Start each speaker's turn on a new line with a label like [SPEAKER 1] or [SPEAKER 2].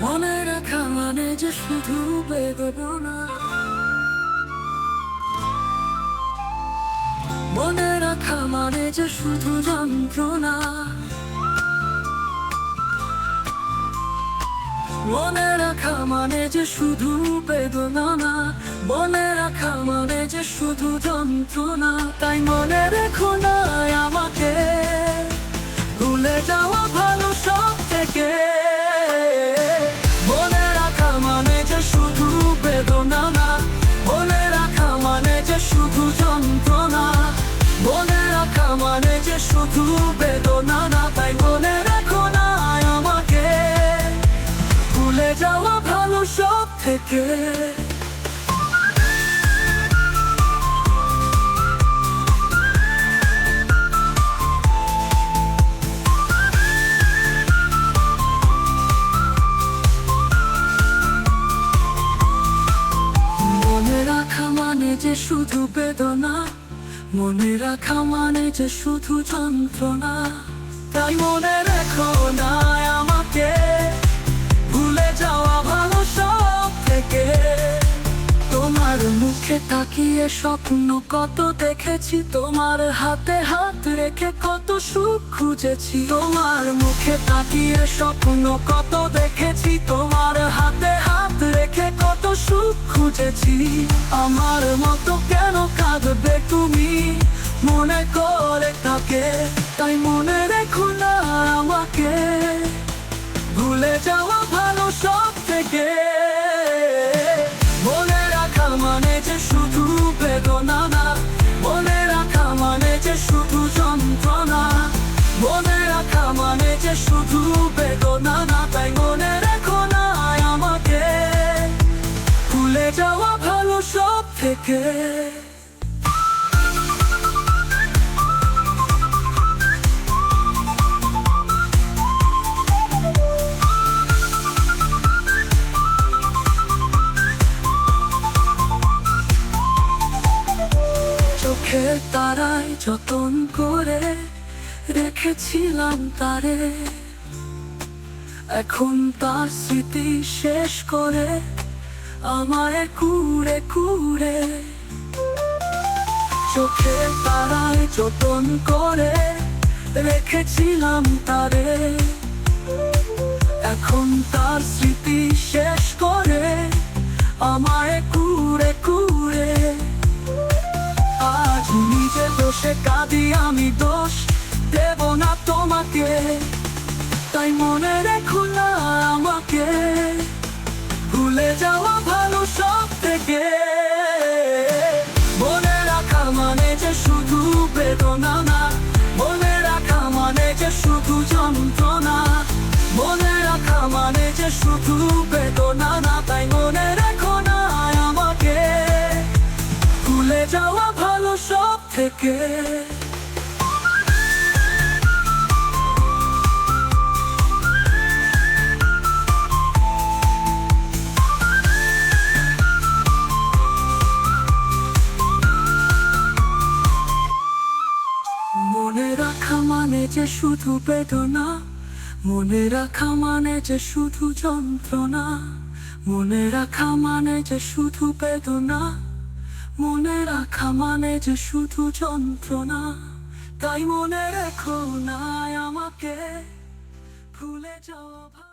[SPEAKER 1] মনে রাখা মানে যে শুধু বেদনা। মনে রাখা মানে যে শুধু যন্ত্রণা। মনে রাখা মানে যে শুধু বেদনা। না মনে রাখা মানে যে শুধু যন্ত্রণা। তাই মনে যাওয়া ভালো সব থেকে। মনে যে শুধু বেদনা, মনে রাখা মানে যে শুধু যন্ত্রণা। তাই মনে রেখো না আমাকে। মুখে তাকিয়ে স্বপ্ন কত দেখেছি, তোমার হাতে হাত রেখে কত সুখ খুঁজেছি। তোমার মুখে তাকিয়ে স্বপ্ন কত দেখেছি, তোমার হাতে হাত রেখে কত সুখ খুঁজেছি। আমার মতো কেন কাঁদবে তুমি? মনে করে তাকে, তাই মনে রেখো না আমাকে। ভুলে যাওয়া ভালো সব থেকে। চোখের তারায় যতন করে রেখেছিলাম তারে। এখন তার স্মৃতি শেষ করে আমায় কুড়ে কুড়ে। চোখের তারায় যতন করে রেখেছিলাম তারে। এখন তার স্মৃতি শেষ করে আমায় কুড়ে কুড়ে। আজ নিজে দোষে কাঁদি আমি দোষ দেব না তোমাকে। তাই মনে রেখো না বেদনা না মনে রাখা মানে যে শুধু যন্ত্রণা। মনে রাখা মানে যে শুধু বেদনা না তাই মনে রাখো না আমাকে। ভুলে যাওয়া ভালো সব থেকে। যে শুধু বেদনা, মনে রাখা মানে যে শুধু যন্ত্রণা, মনে রাখা মানে যে শুধু বেদনা, মনে রাখা মানে যে শুধু যন্ত্রণা। তাই মনে রেখো নাই আমাকে, ভুলে যাওয়া